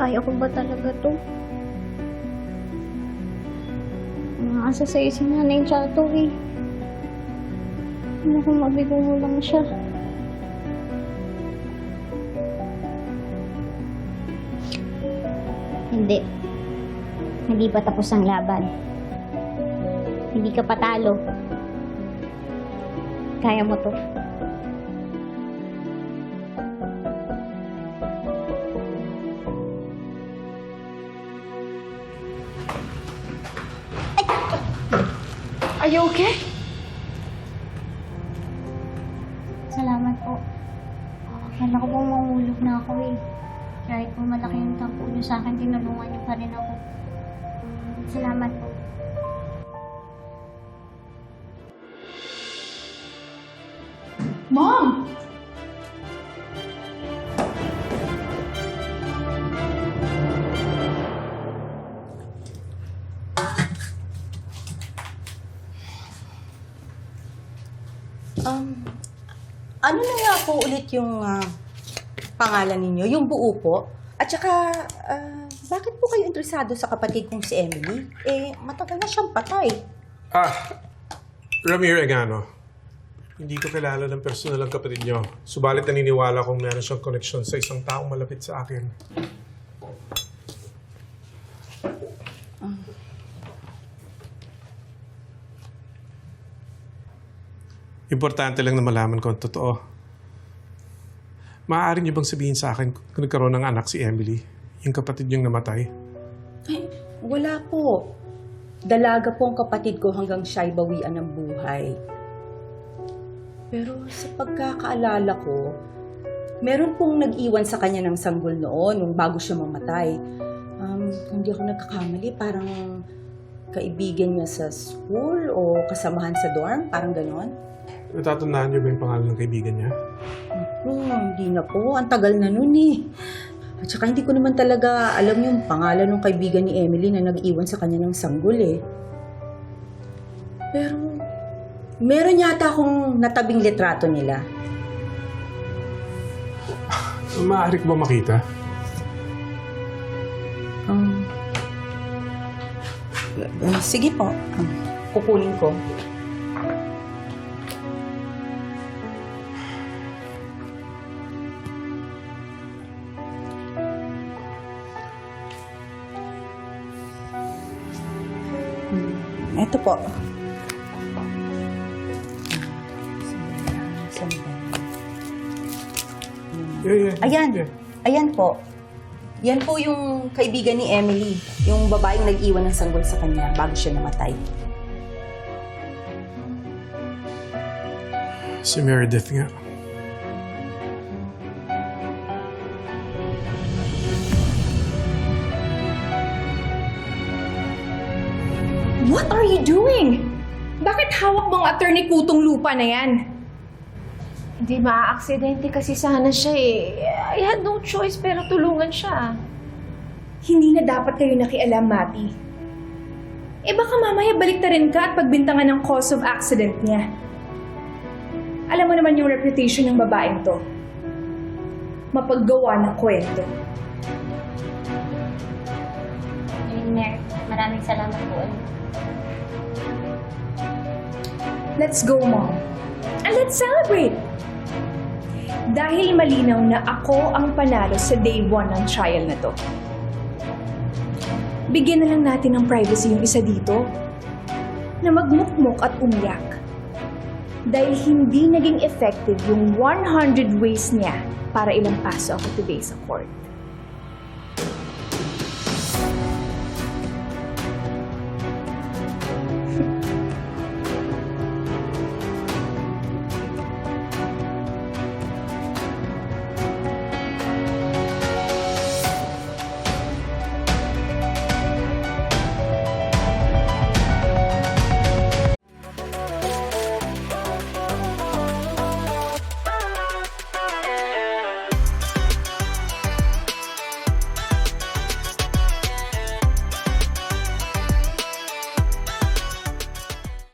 Kaya ko ba talaga to? Umaasa sa si Nanay Chato eh. Ano kung mabigo mo lang siya? Hindi. Hindi pa tapos ang laban. Hindi ka patalo. Kaya mo to. You okay? Salamat po. Akala ko pong mahulog na ako eh. Kahit po malaki yung tampo niyo sa akin, tinulungan niyo pa rin ako. Salamat po. Mom! Um, ano na nga po ulit yung ah, pangalan ninyo? Yung buo po? At saka, ah, bakit po kayo interesado sa kapatid kong si Emily? Eh, matagal na siyang patay. Ah, Ramir Egano. Hindi ko kilala ng personal ang kapatid niyo. Subalit naniniwala kong meron siyang koneksyon sa isang taong malapit sa akin. Importante lang na malaman ko ang totoo. Maaari niyo bang sabihin sa akin kung nagkaroon ng anak si Emily, yung kapatid niyong namatay? Ay, wala po. Dalaga po ang kapatid ko hanggang siya'y bawian ng buhay. Pero sa pagkakaalala ko, meron pong nag-iwan sa kanya ng sanggol noon nung bago siya mamatay. Um, kung di ako nagkakamali, parang kaibigan niya sa school o kasamahan sa dorm, parang ganon. Natatandaan niyo ba yung pangalan ng kaibigan niya? Oh, hindi na po. Ang tagal na nun eh. At saka hindi ko naman talaga alam yung pangalan ng kaibigan ni Emily na nag-iwan sa kanya ng sanggol eh. Pero, meron yata akong natabing litrato nila. Maaari ko ba makita? Eh, sige po. Um, kukunin ko. Hmm, Ito po. Yeah, yeah. Ayan. Ayan po. Yan po yung kaibigan ni Emily. Yung babaeng nag-iwan ng sanggol sa kanya bago siya namatay. Si Meredith nga. What are you doing? Bakit hawak mong attorney kutong lupa na yan? Hindi maaaksidente kasi sana siya eh. I had no choice pero tulungan siya. Hindi na dapat kayo nakialam, Mati. Eh baka mamaya balik rin ka at pagbintangan ng cause of accident niya. Alam mo naman yung reputation ng babaeng to. Mapaggawa ng kwento. Ayun. Maraming salamat po ulit. Let's go, Mom. And let's celebrate! Dahil malinaw na ako ang panalo sa day one ng trial na to. Bigyan na lang natin ng privacy yung isa dito na magmukmuk at umiyak. Dahil hindi naging effective yung 100 ways niya para ilang paso ako today sa court.